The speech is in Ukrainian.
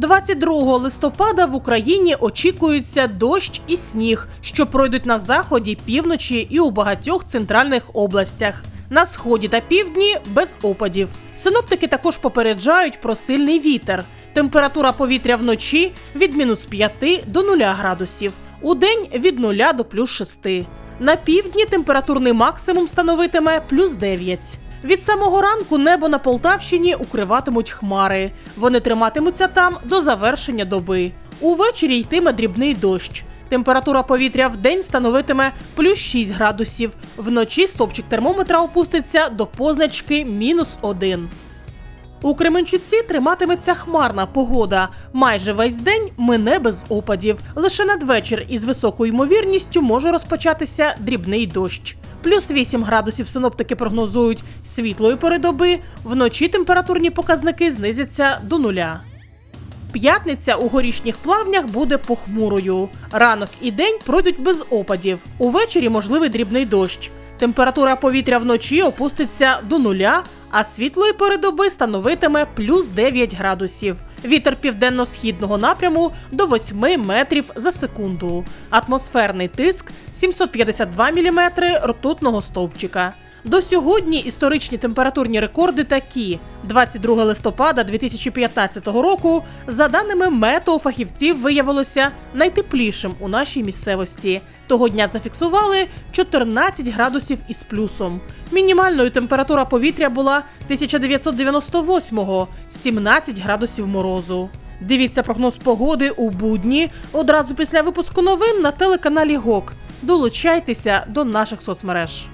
22 листопада в Україні очікується дощ і сніг, що пройдуть на заході, півночі і у багатьох центральних областях. На сході та півдні без опадів. Синоптики також попереджають про сильний вітер. Температура повітря вночі від мінус 5 до 0 градусів, у день від 0 до плюс 6. На півдні температурний максимум становитиме плюс 9. Від самого ранку небо на Полтавщині укриватимуть хмари. Вони триматимуться там до завершення доби. Увечері йтиме дрібний дощ. Температура повітря в день становитиме плюс 6 градусів. Вночі стовпчик термометра опуститься до позначки мінус 1. У Кременчуці триматиметься хмарна погода. Майже весь день мине без опадів. Лише надвечір із високою ймовірністю може розпочатися дрібний дощ. Плюс 8 градусів синоптики прогнозують світлої пори доби. Вночі температурні показники знизяться до нуля. П'ятниця у горішніх плавнях буде похмурою. Ранок і день пройдуть без опадів. Увечері можливий дрібний дощ. Температура повітря вночі опуститься до нуля, а світлої пори доби становитиме плюс 9 градусів. Вітер південно-східного напряму до 8 метрів за секунду. Атмосферний тиск 752 мм ртутного стовпчика. До сьогодні історичні температурні рекорди такі: 22 листопада 2015 року, за даними метеофахівців, виявилося найтеплішим у нашій місцевості. Того дня зафіксували 14 градусів із плюсом. Мінімальною температура повітря була 1998-го – 17 градусів морозу. Дивіться прогноз погоди у будні одразу після випуску новин на телеканалі ГОК. Долучайтеся до наших соцмереж.